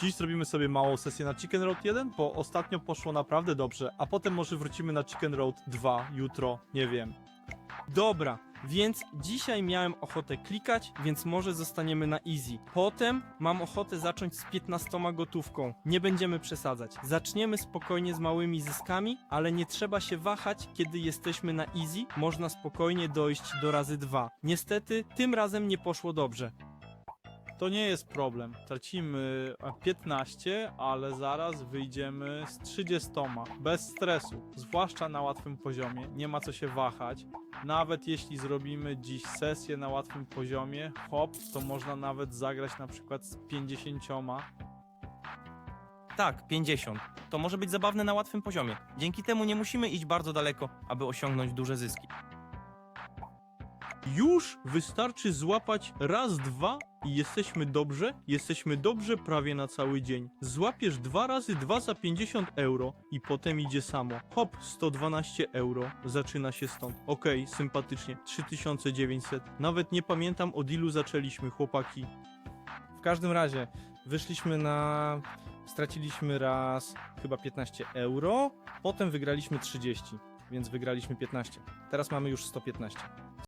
Dziś zrobimy sobie małą sesję na Chicken Road 1, bo ostatnio poszło naprawdę dobrze, a potem może wrócimy na Chicken Road 2 jutro, nie wiem. Dobra, więc dzisiaj miałem ochotę klikać, więc może zostaniemy na easy. Potem mam ochotę zacząć z 15 gotówką. Nie będziemy przesadzać. Zaczniemy spokojnie z małymi zyskami, ale nie trzeba się wahać, kiedy jesteśmy na easy. Można spokojnie dojść do razy dwa. Niestety, tym razem nie poszło dobrze. To nie jest problem. Tracimy e, 15, ale zaraz wyjdziemy z 30. Bez stresu. Zwłaszcza na łatwym poziomie. Nie ma co się wahać. Nawet jeśli zrobimy dziś sesję na łatwym poziomie, hop, to można nawet zagrać na przykład z 50. Tak, 50. To może być zabawne na łatwym poziomie. Dzięki temu nie musimy iść bardzo daleko, aby osiągnąć duże zyski. Już wystarczy złapać raz, dwa i jesteśmy dobrze? Jesteśmy dobrze prawie na cały dzień. Złapiesz dwa razy dwa za 50 euro i potem idzie samo. Hop, 112 euro. Zaczyna się stąd. Okej, sympatycznie. 3900. Nawet nie pamiętam od ilu zaczęliśmy, chłopaki. W każdym razie, wyszliśmy na. Straciliśmy raz chyba 15 euro, potem wygraliśmy 30, więc wygraliśmy 15. Teraz mamy już 115.